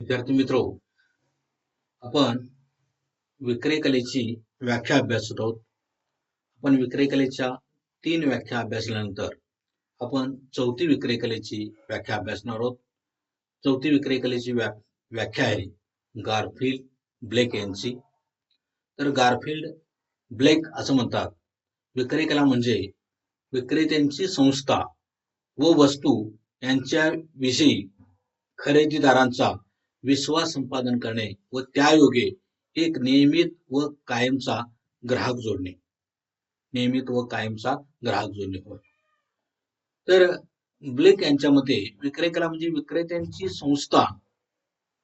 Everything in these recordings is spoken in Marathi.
विद्यार्थी मित्रो आपण विक्रेकलेची व्याख्या अभ्यासत आहोत. आपण विक्रेकलेच्या तीन व्याख्या अभ्यासल्यानंतर आपण चौथी विक्रेकलेची व्याख्या अभ्यासणार आहोत. चौथी विक्रेकलेची व्या व्याख्या आहे गारफिल्ड ब्लेक यांची. तर गारफिल्ड ब्लेक असं म्हणतात. विक्रेकला म्हणजे विक्रेत्यांची संस्था व वस्तू यांच्या विषयी खरेदीदारांचा विश्वास संपादन करणे व त्यायोगे एक नियमित व कायमचा ग्राहक जोडणे. नियमित व कायमचा ग्राहक जोडणे होय. तर ब्लेक यांच्या मते विक्रेकला म्हणजे विक्रेत्यांची संस्था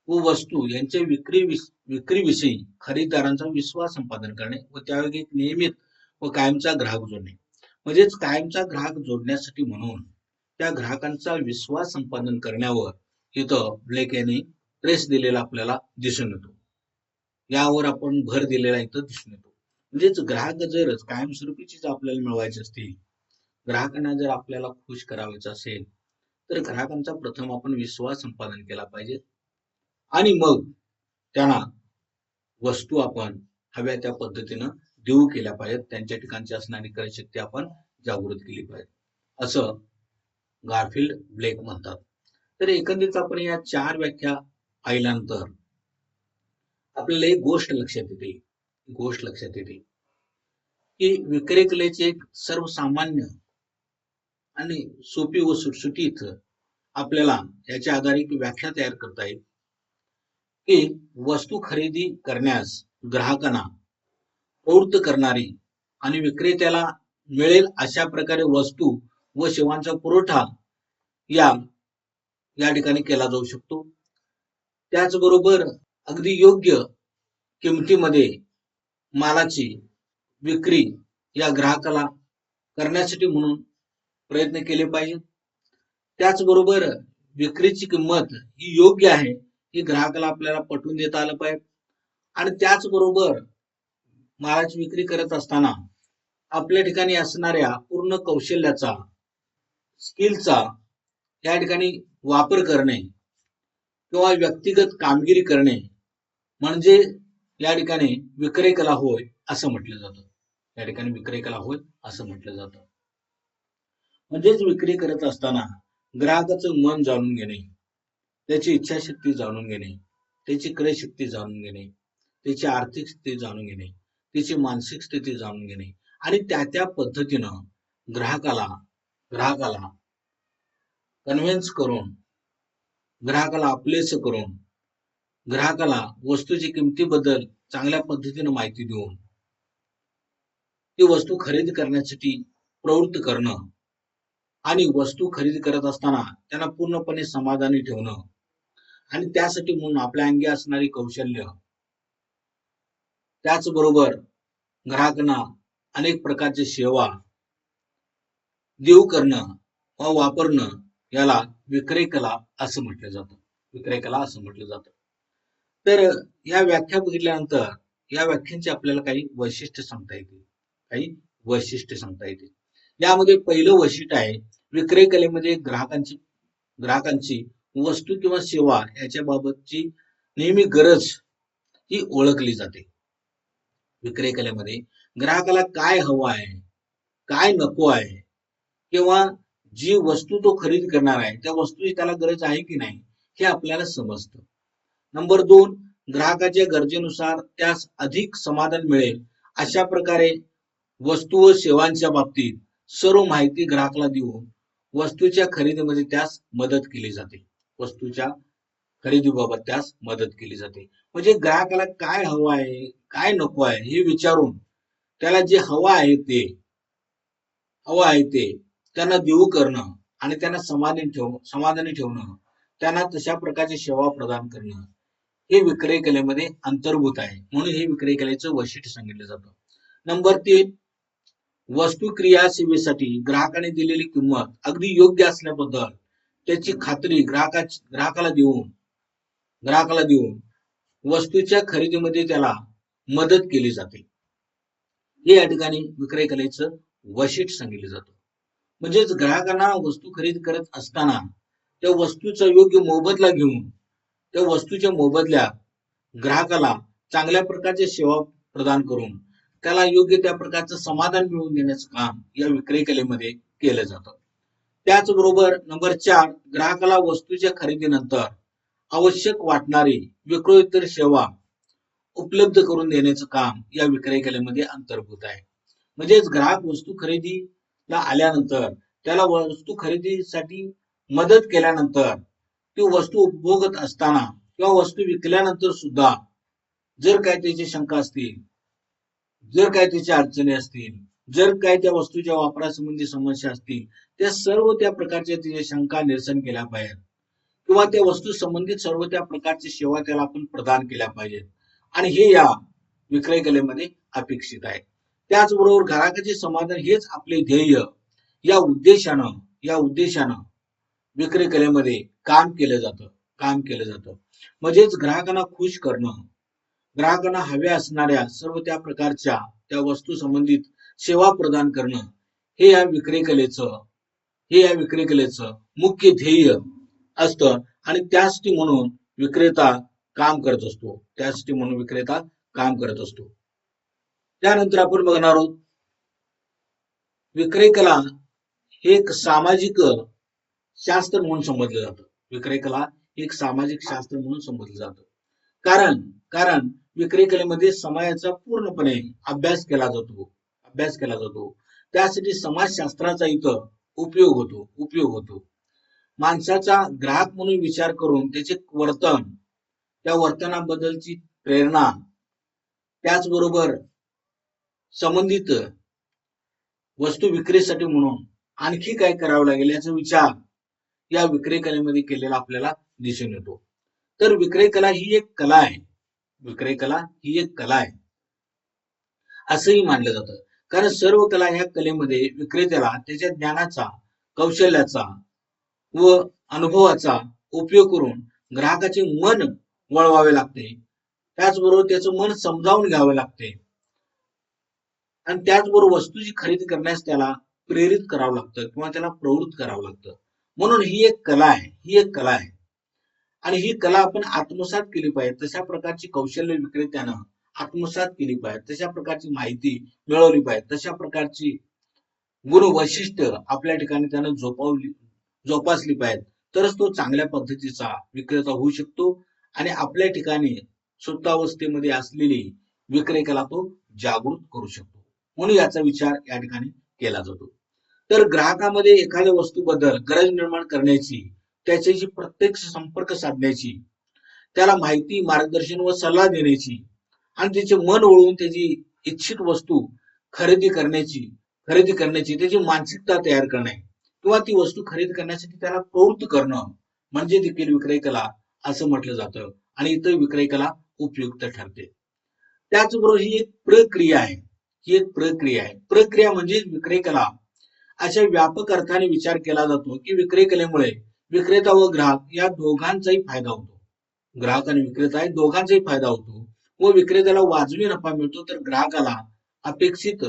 व वस्तू यांच्या विक्री विक्रीविषयी खरेदीदारांचा विश्वास संपादन करणे व त्यायोगे एक नियमित व कायमचा ग्राहक जोडणे. म्हणजेच कायमचा ग्राहक जोडण्यासाठी म्हणून त्या ग्राहकांचा विश्वास संपादन करण्यावर इथं ब्लेक यांनी ट्रेस दिलेला आपल्याला दिसून येतो. यावर आपण भर दिलेला इथं दिसून येतो. म्हणजेच ग्राहक जर कायमस्वरूपीची जर आपल्याला मिळवायची असतील ग्राहकांना जर आपल्याला खुश करावायचं असेल तर ग्राहकांचा प्रथम आपण विश्वास संपादन केला पाहिजे. आणि मग त्यांना वस्तू आपण हव्या त्या पद्धतीनं देऊ केल्या पाहिजेत. त्यांच्या ठिकाणची असणारी क्रयशक्ती आपण जागृत केली पाहिजे. असं गारफिल्ड ब्लेक म्हणतात. तर एकंदरीत आपण या चार व्याख्या पाहिल्यानंतर आपल्याला एक गोष्ट लक्षात येते गोष्ट लक्षात येते की विक्रय कलेचे एक सर्वसामान्य आणि सोपी व सुटसुटीत आपल्याला याच्या आधारे व्याख्या तयार करता येईल की वस्तू खरेदी करण्यास ग्राहकांना प्रवृत्त करणारी आणि विक्रेत्याला मिळेल अशा प्रकारे वस्तू व सेवांचा पुरवठा या या ठिकाणी केला जाऊ शकतो. त्याचबरोबर अगदी योग्य किमतीमध्ये मालाची विक्री या ग्राहकाला करण्यासाठी म्हणून प्रयत्न केले पाहिजेत. त्याचबरोबर विक्रीची किंमत ही योग्य आहे ही ग्राहकाला आपल्याला पटवून देता आलं पाहिजे. आणि त्याचबरोबर मालाची विक्री करत असताना आपल्या ठिकाणी असणाऱ्या पूर्ण कौशल्याचा स्किलचा या ठिकाणी वापर करणे किंवा व्यक्तिगत कामगिरी करणे म्हणजे या ठिकाणी विक्रय कला होय असं म्हटलं जातं. या ठिकाणी विक्रय कला होय असं म्हटलं जातं. म्हणजेच विक्री करत असताना ग्राहकाचं मन जाणून घेणे त्याची इच्छाशक्ती जाणून घेणे त्याची क्रयशक्ती जाणून घेणे त्याची आर्थिक स्थिती जाणून घेणे त्याची मानसिक स्थिती जाणून घेणे आणि त्या त्या पद्धतीनं ग्राहकाला ग्राहकाला कन्व्हिन्स करून ग्राहकाला आपलेस करून ग्राहकाला वस्तूची किमतीबद्दल चांगल्या पद्धतीने माहिती देऊन ती वस्तू खरेदी करण्यासाठी प्रवृत्त करणं आणि वस्तू खरेदी करत असताना त्यांना पूर्णपणे समाधानी ठेवणं आणि त्यासाठी म्हणून आपल्या अंगी असणारी कौशल्य. त्याचबरोबर ग्राहकांना अनेक प्रकारच्या सेवा देऊ करणं व वापरणं याला विक्रय कला असं म्हटलं जातं. विक्रय कला असं म्हटलं जातं. तर या व्याख्या बघितल्यानंतर या व्याख्यांची आपल्याला काही वैशिष्ट्य सांगता येतील. काही वैशिष्ट्य सांगता येतील. यामध्ये पहिलं वैशिष्ट्य आहे विक्रय कलेमध्ये म्हणजे ग्राहकांची ग्राहकांची वस्तू किंवा सेवा याच्या बाबतची नेहमी गरज ही ओळखली जाते. विक्रय कलेमध्ये ग्राहकाला काय हवं आहे काय नको आहे किंवा जी वस्तू तो खरेदी करणार आहे त्या वस्तूची त्याला गरज आहे की नाही हे आपल्याला समजतं. नंबर दोन ग्राहकाच्या गरजेनुसार त्यास अधिक समाधान मिळेल. अशा प्रकारे वस्तू व सेवांच्या बाबतीत सर्व माहिती ग्राहकाला देऊन वस्तूच्या खरेदीमध्ये त्यास मदत केली जाते. वस्तूच्या खरेदीबाबत त्यास मदत केली जाते. म्हणजे ग्राहकाला काय हवं आहे काय नको आहे हे विचारून त्याला जे हवं आहे ते हवं आहे ते त्यांना देऊ करणं आणि त्यांना समाधान ठेव समाधानी ठेवणं त्यांना तशा प्रकारची सेवा प्रदान करणं हे विक्रय कलेमध्ये अंतर्भूत आहे. म्हणून हे विक्रय कलेचं वैशिष्ट्य सांगितलं जातं. नंबर तीन वस्तू क्रिया सेवेसाठी ग्राहकाने दिलेली किंमत अगदी योग्य असल्याबद्दल त्याची खात्री ग्राहका ग्राहकाला देऊन ग्राहकाला देऊन वस्तूच्या खरेदीमध्ये त्याला मदत केली जाते. हे या ठिकाणी विक्रय कलेचं वैशिष्ट्य सांगितलं जातं. म्हणजेच ग्राहकांना वस्तू खरेदी करत असताना त्या वस्तूचा योग्य मोबदला घेऊन त्या वस्तूच्या मोबदल्यात ग्राहकाला चांगल्या प्रकारची सेवा प्रदान करून त्याला योग्य त्या प्रकारचं समाधान मिळवून देण्याचं काम या विक्री कलेमध्ये केलं जातं. त्याचबरोबर नंबर चार ग्राहकाला वस्तूच्या खरेदीनंतर आवश्यक वाटणारी विक्रोत्तर सेवा उपलब्ध करून देण्याचं काम या विक्रय कलेमध्ये अंतर्भूत आहे. म्हणजेच ग्राहक वस्तू खरेदी ला आल्यानंतर त्याला वस्तू खरेदीसाठी मदत केल्यानंतर ती वस्तू उपभोगत असताना किंवा वस्तू विकल्यानंतर सुद्धा जर काय त्याची शंका असतील जर काय त्याच्या अडचणी असतील जर काय त्या वस्तूच्या वापरासंबंधी समस्या असतील त्या सर्व त्या प्रकारच्या त्याच्या शंका निरसन केल्या पाहिजेत. किंवा त्या वस्तू संबंधित सर्व त्या प्रकारची सेवा त्याला आपण प्रदान केल्या पाहिजेत. आणि हे या विक्रय कलेमध्ये अपेक्षित आहे. त्याचबरोबर ग्राहकाचे समाधान हेच आपले ध्येय. या उद्देशानं या उद्देशानं विक्री कलेमध्ये काम केलं जातं काम केलं जातं. म्हणजेच ग्राहकांना खुश करणं ग्राहकांना हव्या असणाऱ्या सर्व त्या प्रकारच्या त्या वस्तू संबंधित सेवा प्रदान करणं हे या विक्री कलेचं हे या विक्री कलेचं मुख्य ध्येय असतं आणि त्यासाठी म्हणून विक्रेता काम करत असतो. त्यासाठी म्हणून विक्रेता काम करत असतो. त्यानंतर आपण बघणार आहोत विक्रय कला हे एक सामाजिक शास्त्र म्हणून संबोधलं जातं. विक्रय कला एक सामाजिक शास्त्र म्हणून संबोधलं जातं. कारण कारण विक्रय कलेमध्ये समाजाचा पूर्णपणे अभ्यास केला जातो अभ्यास केला जातो. त्यासाठी समाजशास्त्राचा इथं उपयोग होतो उपयोग होतो. माणसाचा ग्राहक म्हणून विचार करून त्याचे वर्तन त्या वर्तनाबद्दलची प्रेरणा त्याचबरोबर संबंधित वस्तू विक्रीसाठी म्हणून आणखी काय करावं लागेल याचा विचार या विक्रय कलेमध्ये केलेला आपल्याला दिसून येतो. तर विक्रय कला ही एक कला आहे. विक्रय कला ही एक कला आहे. असंही मानलं जातं. कारण सर्व कला ह्या कलेमध्ये विक्रेत्याला त्याच्या ज्ञानाचा कौशल्याचा व अनुभवाचा उपयोग करून ग्राहकाचे मन वळवावे लागते. त्याचबरोबर त्याचं मन समजावून घ्यावे लागते. आणि त्याचबरोबर वस्तूची खरेदी करण्यास त्याला प्रेरित करावं लागतं किंवा त्याला प्रवृत्त करावं लागतं. म्हणून ही एक कला आहे ही एक कला आहे. आणि ही कला आपण आत्मसात केली पाहिजे तशा प्रकारची कौशल्य विक्रेत्यानं आत्मसात केली पाहिजे तशा प्रकारची माहिती मिळवली पाहिजे तशा प्रकारची गुण वैशिष्ट्य आपल्या ठिकाणी त्यानं जोपावली जोपासली पाहिजे तरच तो चांगल्या पद्धतीचा विक्रेता होऊ शकतो आणि आपल्या ठिकाणी सुप्तावस्थेमध्ये असलेली विक्रय तो जागृत करू शकतो. म्हणून याचा विचार या ठिकाणी केला जातो. तर ग्राहकामध्ये एखाद्या वस्तूबद्दल गरज निर्माण करण्याची त्याच्याशी प्रत्यक्ष संपर्क साधण्याची त्याला माहिती मार्गदर्शन व सल्ला देण्याची आणि त्याचे मन वळवून त्याची इच्छित वस्तू खरेदी करण्याची खरेदी करण्याची त्याची मानसिकता तयार करणे किंवा ती वस्तू खरेदी करण्यासाठी त्याला प्रवृत्त करणं म्हणजे देखील विक्रय कला असं म्हटलं जातं आणि इथं विक्रय कला उपयुक्त ठरते. त्याचबरोबर ही एक प्रक्रिया आहे. ही एक प्रक्रिया आहे. प्रक्रिया म्हणजे विक्रय कला अशा व्यापक अर्थाने विचार केला जातो की विक्रय कलेमुळे विक्रेता व ग्राहक या दोघांचाही फायदा होतो. ग्राहक आणि विक्रेता या दोघांचाही फायदा होतो. व विक्रेत्याला वाजवी नफा मिळतो तर ग्राहकाला अपेक्षित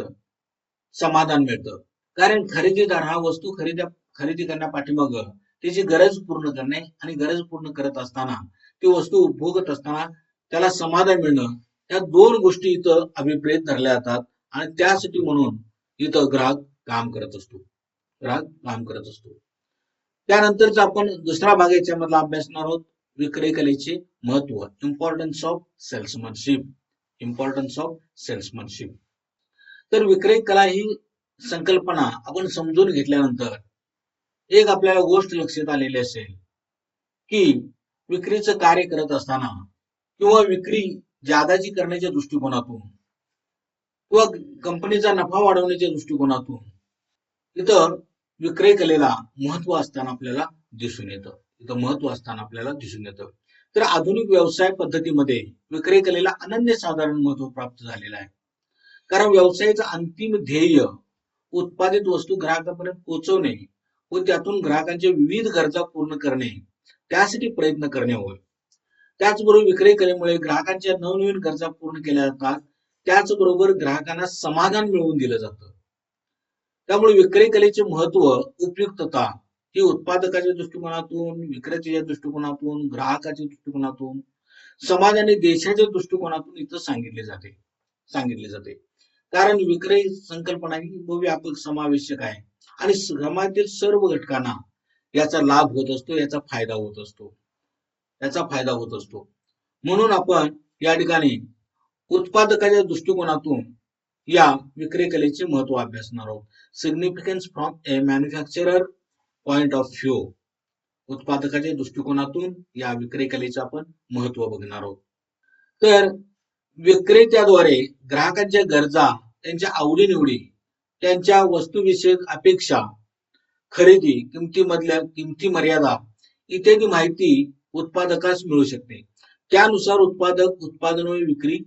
समाधान मिळतं. कारण खरेदीदार हा वस्तू खरेदी खरेदी करण्यापाठीमाग त्याची गरज पूर्ण करणे आणि गरज पूर्ण करत असताना ती वस्तू उपभोगत असताना त्याला समाधान मिळणं या दोन गोष्टी इथं अभिप्रेत धरल्या जातात. आणि त्यासाठी म्हणून इथं ग्राहक काम करत असतो. ग्राहक काम करत असतो. त्यानंतरच आपण दुसरा भाग याच्यामधला अभ्यासणार आहोत. विक्रय कलेचे महत्त्व. Importance of salesmanship importance of salesmanship तर विक्रय कला ही संकल्पना आपण समजून घेतल्यानंतर एक आपल्याला गोष्ट लक्षात आलेली असेल की विक्रीचं कार्य करत असताना किंवा विक्री जादाजी करण्याच्या दृष्टिकोनातून किंवा कंपनीचा नफा वाढवण्याच्या दृष्टिकोनातून इथं विक्रय कलेला महत्त्व असताना आपल्याला दिसून येतं. इथं महत्त्व असताना आपल्याला दिसून येतं. तर आधुनिक व्यवसाय पद्धतीमध्ये विक्रय कलेला अनन्यसाधारण महत्त्व प्राप्त झालेलं आहे. कारण व्यवसायाचं अंतिम ध्येय उत्पादित वस्तू ग्राहकापर्यंत पोहोचवणे व त्यातून ग्राहकांच्या विविध गरजा पूर्ण करणे त्यासाठी प्रयत्न करणे होय. त्याचबरोबर विक्रय कलेमुळे ग्राहकांच्या नवनवीन गरजा पूर्ण केल्या जातात. त्याचबरोबर ग्राहकांना समाधान मिळवून दिलं जातं. त्यामुळे विक्री कलेचे महत्त्व उपयुक्तता ही उत्पादकाच्या दृष्टिकोनातून विक्रेत्याच्या दृष्टिकोनातून ग्राहकाच्या दृष्टिकोनातून समाज आणि देशाच्या दृष्टिकोनातून इथं सांगितले जाते सांगितले जाते. कारण विक्रय संकल्पना ही व्यापक समावेशक आहे आणि समाजातील सर्व घटकांना याचा लाभ होत असतो याचा फायदा होत असतो याचा फायदा होत असतो. म्हणून आपण या ठिकाणी उत्पादकाच्या दृष्टिकोनातून या विक्री कलेचे महत्त्व अभ्यासणार आहोत. Significance from a manufacturer point of view उत्पादकाच्या दृष्टिकोनातून या विक्री कलेचे आपण महत्त्व बघणार आहोत. तर विक्रेत्याद्वारे ग्राहकांच्या गरजा त्यांच्या आवडीनिवडी त्यांच्या वस्तूविषयक अपेक्षा खरेदी किमतीमधल्या किमती मर्यादा इत्यादी माहिती उत्पादकास मिळू शकते. त्यानुसार उत्पादक उत्पादन व विक्री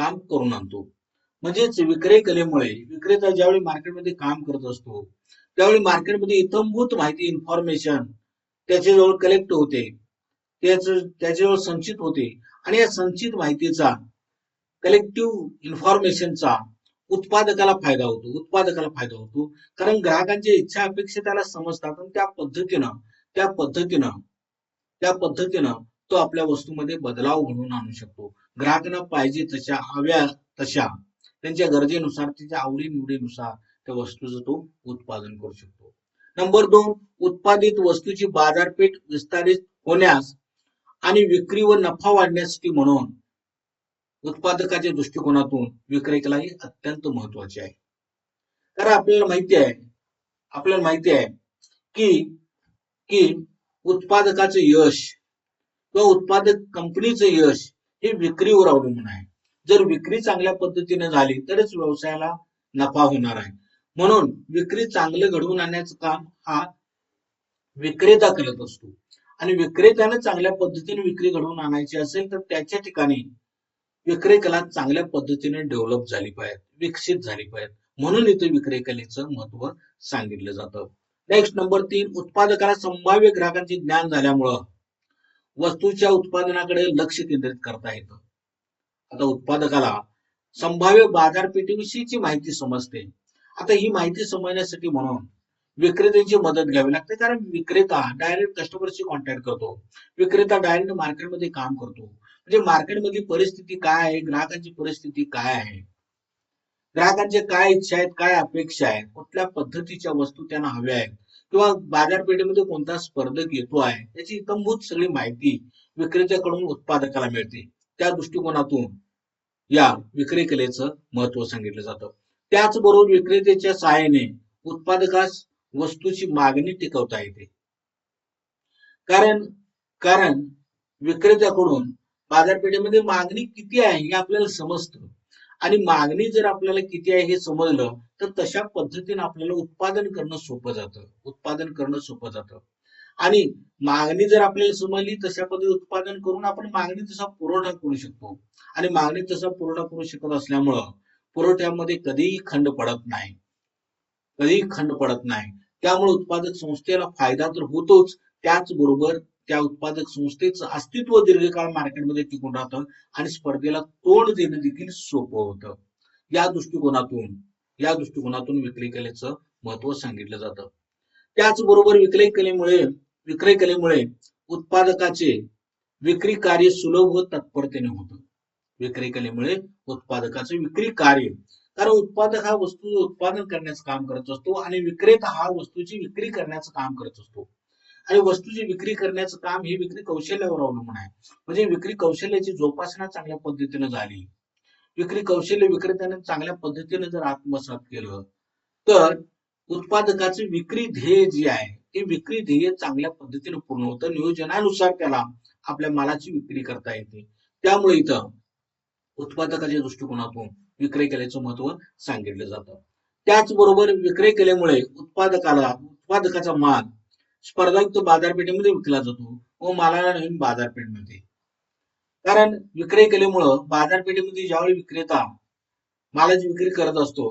काम करून आणतो. म्हणजेच विक्रय कलेमुळे विक्रेता ज्यावेळी मार्केटमध्ये काम करत असतो त्यावेळी मार्केटमध्ये इतंभूत माहिती इन्फॉर्मेशन त्याच्याजवळ कलेक्ट होते. त्याच त्याच्याजवळ संचित होते. आणि या संचित माहितीचा कलेक्टिव्ह इन्फॉर्मेशनचा उत्पादकाला फायदा होतो उत्पादकाला फायदा होतो. कारण ग्राहकांच्या इच्छा अपेक्षा त्याला समजतात आणि त्या पद्धतीनं त्या पद्धतीनं त्या पद्धतीनं तो आपल्या वस्तूमध्ये बदलाव घडवून आणू शकतो. ग्राहकांना पाहिजे तशा हव्या तशा त्यांच्या गरजेनुसार त्यांच्या आवडीनिवडीनुसार त्या वस्तूचं तो उत्पादन करू शकतो. नंबर दोन उत्पादित वस्तूची बाजारपेठ विस्तारित होण्यास आणि विक्री व नफा वाढण्यासाठी म्हणून उत्पादकाच्या दृष्टिकोनातून विक्रेत्याला ही अत्यंत महत्त्वाचे आहे. कारण आपल्याला माहिती आहे आपल्याला माहिती आहे की की उत्पादकाचं यश किंवा उत्पादक कंपनीचं यश हे विक्रीवर अवलंबून आहे. जर विक्री चांगल्या पद्धतीने झाली तरच व्यवसायाला नफा होणार आहे. म्हणून विक्री चांगलं घडवून आणण्याचं काम हा विक्रेता करत असतो. आणि विक्रेत्याने चांगल्या पद्धतीने विक्री घडवून आणायची असेल तर त्याच्या ठिकाणी विक्रेकला चांगल्या पद्धतीने डेव्हलप झाली पाहिजे विकसित झाली पाहिजे म्हणून इथे विक्रेकलेचं महत्त्व सांगितलं जातं. नेक्स्ट नंबर तीन उत्पादकाला संभाव्य ग्राहकांचे ज्ञान झाल्यामुळं वस्तूच्या उत्पादनाकडे लक्ष केंद्रित करता येतं. आता उत्पादकाला संभाव्य बाजारपेठेविषयीची माहिती समजते. आता ही माहिती समजण्यासाठी म्हणून विक्रेत्यांची मदत घ्यावी लागते कारण विक्रेता डायरेक्ट कस्टमरशी कॉन्टॅक्ट करतो. विक्रेता डायरेक्ट मार्केटमध्ये काम करतो. म्हणजे मार्केटमधली परिस्थिती काय आहे? ग्राहकांची परिस्थिती काय आहे? ग्राहकांचे काय इच्छा आहेत? काय अपेक्षा आहेत? कुठल्या पद्धतीच्या वस्तू त्यांना हव्या आहेत? किंवा बाजारपेठेमध्ये कोणता स्पर्धक येतो आहे याची इतंभूत सगळी माहिती विक्रेत्याकडून उत्पादकाला मिळते. त्या दृष्टिकोनातून या विक्री कलेचं महत्त्व सांगितलं जातं. त्याचबरोबर विक्रेत्याच्या सहाय्याने उत्पादकास वस्तूची मागणी टिकवता येते. कारण कारण विक्रेत्याकडून बाजारपेठेमध्ये मागणी किती आहे हे आपल्याला समजतं. आणि मागणी जर आपल्याला किती आहे हे समजलं तर तशा पद्धतीने आपल्याला उत्पादन करणं सोपं जातं. उत्पादन करणं सोपं जातं. आणि मागणी जर आपल्याला समजली तशा पद्धती उत्पादन करून आपण मागणी तसा पुरवठा करू शकतो. आणि मागणी तसा पुरवठा करू शकत असल्यामुळं पुरवठ्यामध्ये कधीही खंड पडत नाही. कधीही खंड पडत नाही. त्यामुळे उत्पादक संस्थेला फायदा तर होतोच. त्याचबरोबर त्या उत्पादक संस्थेचं अस्तित्व दीर्घकाळ मार्केटमध्ये टिकून राहतं आणि स्पर्धेला तोंड देणं देखील सोपं होतं. या दृष्टिकोनातून या दृष्टिकोनातून विक्री कलेचं महत्त्व सांगितलं जातं. त्याचबरोबर विक्रय कलेमुळे विक्रय कलेमुळे उत्पादकाचे विक्री कार्य सुलभ व तत्परतेने होतं. विक्री कलेमुळे उत्पादकाचे विक्री कार्य कारण उत्पादक हा वस्तू उत्पादन करण्याचं काम करत असतो आणि विक्रेता हा वस्तूची विक्री करण्याचं काम करत असतो. आणि वस्तूची विक्री करण्याचं काम हे विक्री कौशल्यावर अवलंबून आहे. म्हणजे विक्री कौशल्याची जोपासना चांगल्या पद्धतीने झाली. विक्री कौशल्य विक्रेत्याने चांगल्या पद्धतीने जर आत्मसात केलं तर उत्पादकाचे विक्री ध्येय जे आहे ते विक्री ध्येय चांगल्या पद्धतीने पूर्ण होतं. नियोजनानुसार त्याला आपल्या मालाची विक्री करता येते. त्यामुळे इथं उत्पादकाच्या दृष्टिकोनातून विक्रय केल्याचं महत्त्व सांगितलं जातं. त्याचबरोबर विक्रय केल्यामुळे उत्पादकाला उत्पादकाचा माल स्पर्धायुक्त बाजारपेठेमध्ये विकला जातो व मालाला नवीन बाजारपेठ मिळते कारण विक्रय केल्यामुळं बाजारपेठेमध्ये ज्यावेळी विक्रेता मालाची विक्री करत असतो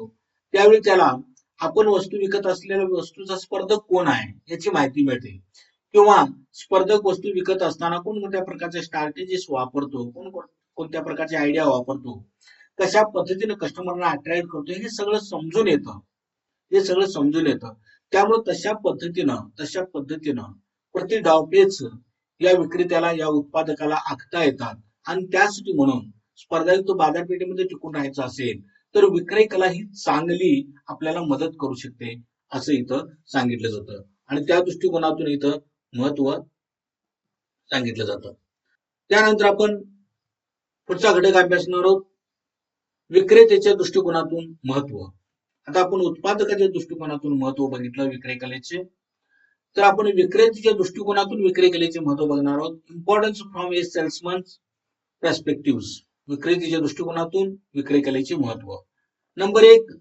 त्यावेळी त्याला आपण वस्तू विकत असलेल्या वस्तूचा स्पर्धक कोण आहे याची माहिती मिळते. किंवा स्पर्धक वस्तू विकत असताना कोणकोणत्या प्रकारचे स्ट्रॅटेजीस वापरतो कोण कोणत्या प्रकारचे आयडिया वापरतो कशा पद्धतीने कस्टमरला अट्रॅक्ट करतो हे सगळं समजून येतं. हे सगळं समजून येतं. त्यामुळे तशा पद्धतीनं तशा पद्धतीनं प्रति डावपेच या विक्रेत्याला या उत्पादकाला आखता येतात. आणि त्यासाठी म्हणून स्पर्धायुक्त बाजारपेठेमध्ये टिकून राहायचं असेल तर विक्रय कला ही चांगली आपल्याला मदत करू शकते असं इथं सांगितलं जातं. आणि त्या दृष्टिकोनातून इथं महत्त्व सांगितलं जातं. त्यानंतर आपण पुढचा घटक अभ्यासणार आहोत. विक्रेत्याच्या दृष्टिकोनातून महत्त्व. आता आपण उत्पादकाच्या दृष्टिकोनातून महत्त्व बघितलं विक्रय कलेचे. तर आपण विक्रेत्याच्या दृष्टिकोनातून विक्री कलेचे महत्त्व बघणार आहोत. Importance from a salesman perspective विक्रेतीच्या दृष्टिकोनातून विक्री कलेचे महत्त्व. नंबर एक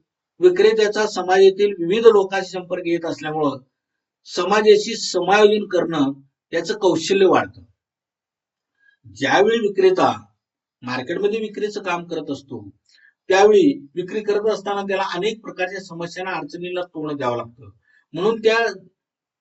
विक्रेत्याचा समाजातील विविध लोकांशी संपर्क येत असल्यामुळं समाजाशी समायोजन करणं याचं कौशल्य वाढतं. ज्यावेळी विक्रेता मार्केटमध्ये विक्रीचं काम करत असतो त्यावेळी विक्री करत असताना त्याला अनेक प्रकारच्या समस्यांना अडचणीला तोंड द्यावं लागतं. म्हणून त्या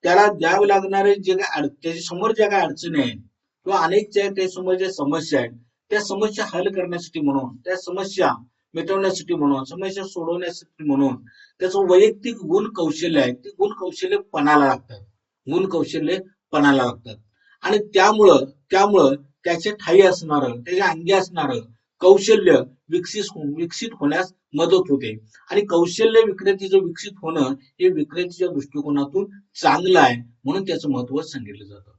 त्याला द्यावे लागणारे जे काय त्याच्यासमोर ज्या काही अडचणी आहेत किंवा अनेक त्या समोर ज्या समस्या आहेत त्या समस्या हल करण्यासाठी म्हणून त्या समस्या मिटवण्यासाठी म्हणून समस्या सोडवण्यासाठी म्हणून त्याचं वैयक्तिक गुण कौशल्य आहे ते गुण कौशल्य पणाला लागतात. गुण कौशल्य पणाला लागतात. आणि त्यामुळं त्यामुळं त्याचे ठाई असणार त्याच्या अंगी असणारं कौशल्य विकसित हो-, विकसित होण्यास मदत होते. आणि कौशल्य विक्रेतीचं विकसित होणं हे विक्रेतीच्या दृष्टिकोनातून चांगलं आहे म्हणून त्याचं महत्त्व सांगितलं जातं.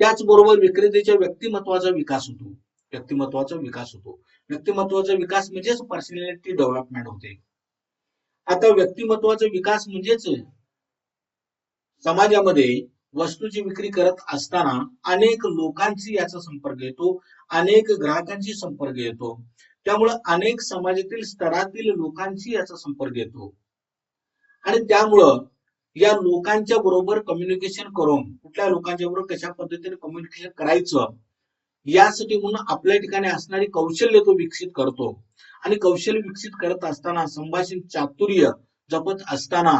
त्याचबरोबर विक्रेत्याच्या व्यक्तिमत्वाचा विकास होतो. व्यक्तिमत्वाचा विकास होतो. व्यक्तिमत्वाचा विकास म्हणजेच पर्सनॅलिटी डेव्हलपमेंट होते. आता व्यक्तिमत्वाचा विकास म्हणजेच समाजामध्ये वस्तूची विक्री करत असताना अनेक लोकांशी याचा संपर्क येतो. अनेक ग्राहकांशी संपर्क येतो. त्यामुळे अनेक समाजातील स्तरातील लोकांशी याचा संपर्क येतो. आणि त्यामुळं या लोकांच्या बरोबर कम्युनिकेशन करून कुठल्या लोकांच्या बरोबर कशा पद्धतीने कम्युनिकेशन करायचं यासाठी म्हणून आपल्या ठिकाणी असणारी कौशल्य तो विकसित करतो. आणि कौशल्य विकसित करत असताना संभाषण चातुर्य जपत असताना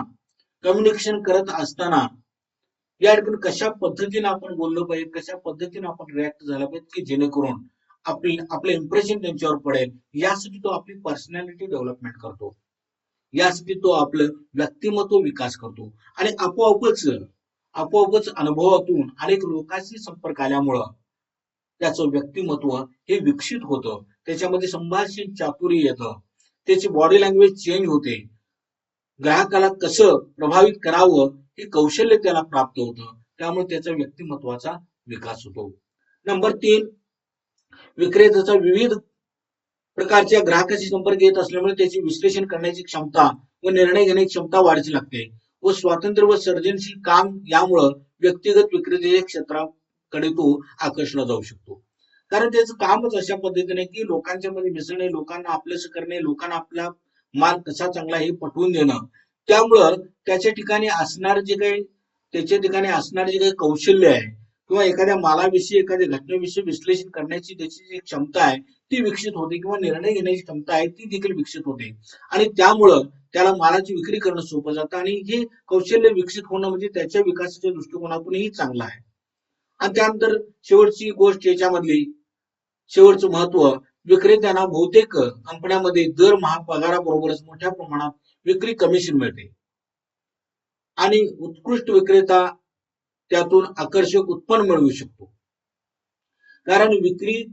कम्युनिकेशन करत असताना या ठिकाणी कशा पद्धतीने आपण बोललं पाहिजे कशा पद्धतीने आपण रिॲक्ट झाला पाहिजे की जेणेकरून आपली आपलं इम्प्रेशन त्यांच्यावर पडेल यासाठी तो आपली पर्सनॅलिटी डेव्हलपमेंट करतो. यासाठी तो आपलं व्यक्तिमत्व विकास करतो. आणि आपोआपच आपोआपच अनुभवातून अनेक लोकांशी संपर्क आल्यामुळं त्याचं व्यक्तिमत्व हे विकसित होतं. त्याच्यामध्ये संभाषण चातुर्य येतं. त्याची बॉडी लँग्वेज चेंज होते. ग्राहकाला कसं प्रभावित करावं हे कौशल्य त्याला प्राप्त होतं. त्यामुळे त्याचा व्यक्तिमत्वाचा विकास होतो. नंबर तीन विक्रेत्याचा विविध प्रकारच्या ग्राहकाशी संपर्क येत असल्यामुळे त्याची विश्लेषण करण्याची क्षमता व निर्णय घेण्याची क्षमता वाढीची लागते व स्वातंत्र्य व सर्जनशील काम यामुळं व्यक्तिगत विक्रेत्याच्या क्षेत्राकडे तो आकर्षला जाऊ शकतो. कारण त्याचं कामच अशा पद्धतीने की लोकांच्या मध्ये मिसळणे लोकांना आपलंसं करणे लोकांना आपला माल कसा चांगला हे पटवून देणं त्यामुळं त्याच्या ठिकाणी असणार जे काही त्याच्या ठिकाणी असणारे जे काही कौशल्य आहे किंवा एखाद्या मालाविषयी एखाद्या घटनेविषयी विश्लेषण करण्याची त्याची जी क्षमता आहे ती विकसित होते किंवा निर्णय घेण्याची क्षमता आहे ती देखील विकसित होते. आणि त्यामुळं त्याला मालाची विक्री करणं सोपं जातं आणि हे कौशल्य विकसित होणं म्हणजे त्याच्या विकासाच्या दृष्टिकोनातूनही चांगलं आहे. आणि त्यानंतर शेवटची गोष्ट याच्यामधली शेवटचं महत्त्व विक्रेत्यांना बहुतेक कंपन्यांमध्ये दर महाग पगाराबरोबरच मोठ्या प्रमाणात विक्री कमिशन मिळते. आणि उत्कृष्ट विक्रेता त्यातून आकर्षक उत्पन्न मिळवू शकतो. कारण विक्री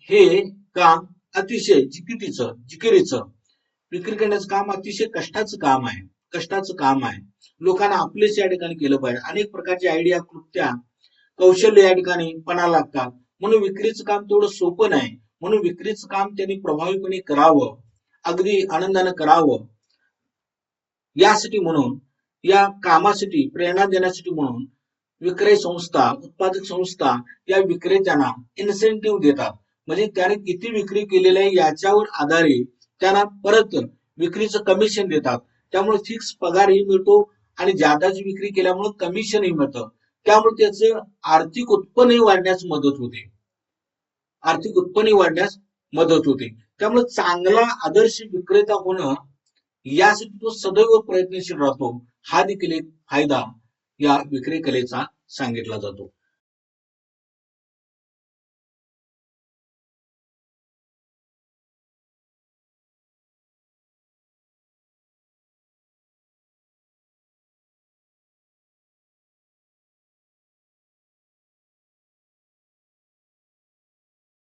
हे काम अतिशय जिकिरीचं जिकिरीचं. विक्री करण्याचं काम अतिशय कष्टाचं काम आहे. कष्टाचं काम आहे. लोकांना आपलेच या ठिकाणी केलं पाहिजे. अनेक प्रकारची आयडिया कृत्या कौशल्य या ठिकाणी पणा लागतात. म्हणून विक्रीचं काम तेवढं सोपं नाही. म्हणून विक्रीचं काम त्यांनी प्रभावीपणे करावं. अगदी आनंदानं करावं. यासाठी म्हणून या कामासाठी प्रेरणा देण्यासाठी म्हणून विक्रय संस्था उत्पादक संस्था या विक्रेत्यांना इन्सेंटिव्ह देतात. म्हणजे त्याने किती विक्री केलेली आहे याच्यावर आधारित त्यांना परत विक्रीचं कमिशन देतात. त्यामुळे फिक्स पगारही मिळतो आणि जादाची विक्री केल्यामुळे कमिशनही मिळतं. त्यामुळे त्याचं आर्थिक उत्पन्नही वाढण्यास मदत होते. आर्थिक उत्पन्नही वाढण्यास मदत होते. त्यामुळे चांगला आदर्श विक्रेता होणं यासाठी तो सदैव प्रयत्नशील राहतो. हा देखील एक फायदा या विक्री कलेचा सांगितला जातो.